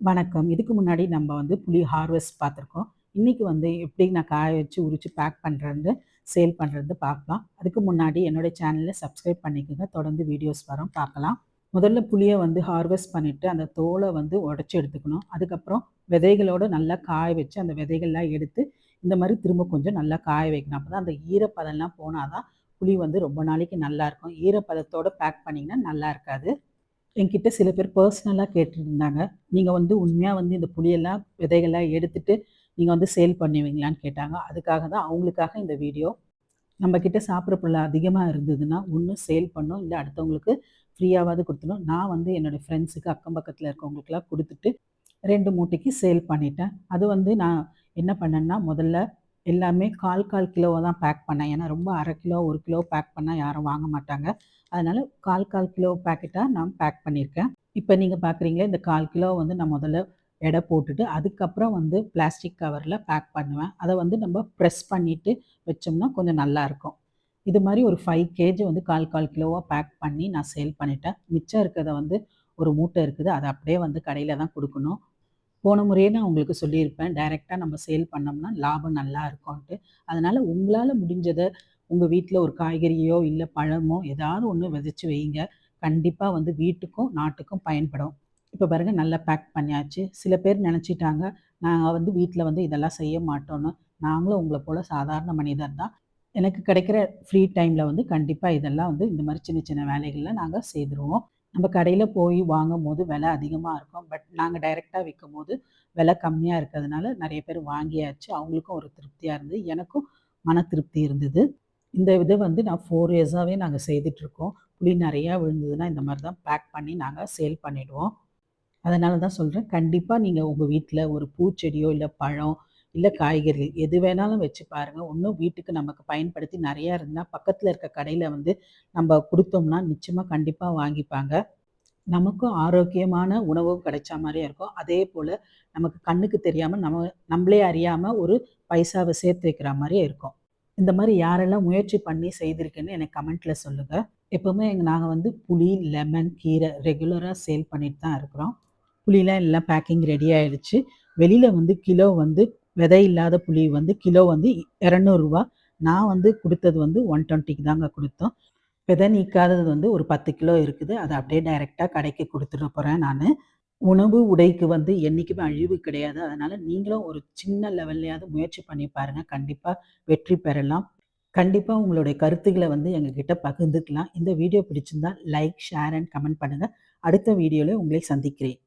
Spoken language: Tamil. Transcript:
வணக்கம். இதுக்கு முன்னாடி நம்ம வந்து புளி ஹார்வெஸ்ட் பார்த்துருக்கோம். இன்றைக்கி வந்து எப்படி நான் காய வச்சு, உரித்து பேக் பண்ணுறது சேல் பண்ணுறது பார்க்கலாம். அதுக்கு முன்னாடி என்னோடய சேனலில் சப்ஸ்கிரைப் பண்ணிக்கங்க. தொடர்ந்து வீடியோஸ் வரும் பார்க்கலாம். முதல்ல புளியை வந்து ஹார்வெஸ்ட் பண்ணிவிட்டு அந்த தோலை வந்து உடச்சி எடுத்துக்கணும். அதுக்கப்புறம் விதைகளோட நல்லா காய வச்சு, அந்த விதைகள்லாம் எடுத்து, இந்த மாதிரி திரும்ப கொஞ்சம் நல்லா காய வைக்கணும். அப்பதான் அந்த ஈரப்பதம்லாம் போனால் தான், புளி வந்து ரொம்ப நாளைக்கு நல்லாயிருக்கும். ஈரப்பதத்தோடு பேக் பண்ணீங்கன்னா நல்லா இருக்காது. என்கிட்ட சில பேர் பர்சனலாக கேட்டுருந்தாங்க. நீங்கள் வந்து உண்மையாக வந்து இந்த புளியெல்லாம் விதைகள்லாம் எடுத்துகிட்டு நீங்கள் வந்து சேல் பண்ணுவீங்களான்னு கேட்டாங்க. அதுக்காக தான் அவங்களுக்காக இந்த வீடியோ. நம்ம கிட்ட சாப்பிட்ற புல்ல அதிகமாக இருந்ததுன்னா, ஒன்று சேல் பண்ணும் இல்லை அடுத்தவங்களுக்கு ஃப்ரீயாவது கொடுத்துடும் நான் வந்து என்னோடய ஃப்ரெண்ட்ஸுக்கு அக்கம் பக்கத்தில் இருக்கவங்களுக்குலாம் கொடுத்துட்டு ரெண்டு மூட்டைக்கு சேல் பண்ணிட்டேன். அது வந்து நான் என்ன பண்ணேன்னா, முதல்ல எல்லாமே கால் கால் கிலோவை தான் பேக் பண்ணேன். ஏன்னா ரொம்ப அரை கிலோ, ஒரு கிலோ பேக் பண்ணால் யாரும் வாங்க மாட்டாங்க. அதனால் கால் கால் கிலோ பேக்கெட்டாக நான் பேக் பண்ணியிருக்கேன். இப்போ நீங்கள் பார்க்குறீங்களே இந்த 1/4 கிலோ வந்து நான் முதல்ல எடை போட்டுட்டு, அதுக்கப்புறம் வந்து பிளாஸ்டிக் கவரில் பேக் பண்ணுவேன். அதை வந்து நம்ம ப்ரெஸ் பண்ணிவிட்டு வச்சோம்னா கொஞ்சம் நல்லாயிருக்கும். இது மாதிரி ஒரு ஃபைவ் கேஜி வந்து கால் கால் கிலோவாக பேக் பண்ணி நான் சேல் பண்ணிட்டேன். மிச்சம் இருக்கிறத வந்து ஒரு மூட்டை இருக்குது. அதை அப்படியே வந்து கடையில் தான் கொடுக்கணும் போன முறையே நான் உங்களுக்கு சொல்லியிருப்பேன். டைரெக்டாக நம்ம சேல் பண்ணோம்னா லாபம் நல்லா இருக்கும்ன்ட்டு. அதனால் உங்களால் முடிஞ்சதை உங்கள் வீட்டில் ஒரு காய்கறியோ, இல்லை பழமோ ஏதாவது ஒன்று விதைச்சி வையுங்க. கண்டிப்பாக வந்து வீட்டுக்கும், நாட்டுக்கும் பயன்படும். இப்போ பாருங்க நல்லா பேக் பண்ணியாச்சு. சில பேர் நினச்சிட்டாங்க நாங்கள் வந்து வீட்டில் வந்து இதெல்லாம் செய்ய மாட்டோன்னு நாங்களும் உங்களை போல் சாதாரண மனிதர் தான். எனக்கு கிடைக்கிற ஃப்ரீ டைமில் வந்து கண்டிப்பாக இதெல்லாம் வந்து இந்த மாதிரி சின்ன சின்ன வேலைகளில் நாங்கள் செய்துருவோம். நம்ம கடையில் போய் வாங்கும்போது விலை அதிகமாக இருக்கும். பட் நாங்கள் டைரெக்டாக விற்கும் போது விலை கம்மியாக இருக்கிறதுனால நிறைய பேர் வாங்கியாச்சு. அவங்களுக்கும் ஒரு திருப்தியாக இருந்தது. எனக்கும் மன திருப்தி இருந்தது. இந்த இதை வந்து நான் ஃபோர் இயர்ஸாகவே நாங்கள் செய்துட்ருக்கோம் புளி நிறையா விழுந்ததுன்னா, இந்த மாதிரி தான் பேக் பண்ணி நாங்கள் சேல் பண்ணிவிடுவோம் அதனால தான் சொல்கிறேன் கண்டிப்பாக நீங்கள் உங்கள் வீட்டில் ஒரு பூச்செடியோ, இல்லை பழம், இல்லை காய்கறி எது வேணாலும் வச்சு பாருங்கள் ஒன்றும் வீட்டுக்கு நமக்கு பயன்படுத்தி நிறையா இருந்தால் பக்கத்தில் இருக்க கடையில் வந்து நம்ம கொடுத்தோம்னா நிச்சயமாக கண்டிப்பாக வாங்கிப்பாங்க. நமக்கும் ஆரோக்கியமான உணவும் கிடைச்ச மாதிரியும் இருக்கும். அதே போல் நமக்கு கண்ணுக்கு தெரியாமல் நம்ம நம்மளே அறியாமல் ஒரு பைசாவை சேர்த்து வைக்கிற மாதிரியே இருக்கும். இந்த மாதிரி யாரெல்லாம் முயற்சி பண்ணி செய்திருக்கேன்னு எனக்கு கமெண்ட்டில் சொல்லுங்கள் எப்போவுமே எங்கள் நாங்கள் வந்து புளி, லெமன், கீரை ரெகுலராக சேல் பண்ணிட்டு தான் இருக்கிறோம். புளிலாம் எல்லாம் பேக்கிங் ரெடி ஆயிடுச்சு. வெளியில் வந்து கிலோ வந்து விதை இல்லாத புளி வந்து கிலோ வந்து இரநூறுவா நான் வந்து கொடுத்தது வந்து 120க்கு தாங்க கொடுத்தோம் விதை நீக்காதது வந்து ஒரு 10 கிலோ இருக்குது. அதை அப்படியே டைரெக்டாக கடைக்கு கொடுத்துட போகிறேன் நான் உணவு, உடைக்கு வந்து என்றைக்குமே அழிவு கிடையாது. அதனால நீங்களும் ஒரு சின்ன லெவல்லையாவது முயற்சி பண்ணி பாருங்க. கண்டிப்பாக வெற்றி பெறலாம். கண்டிப்பாக உங்களுடைய கருத்துக்களை வந்து எங்ககிட்ட பகிர்ந்துக்கலாம். இந்த வீடியோ பிடிச்சிருந்தா லைக், ஷேர் அண்ட் கமெண்ட் பண்ணுங்கள் அடுத்த வீடியோவில் உங்களை சந்திக்கிறேன்.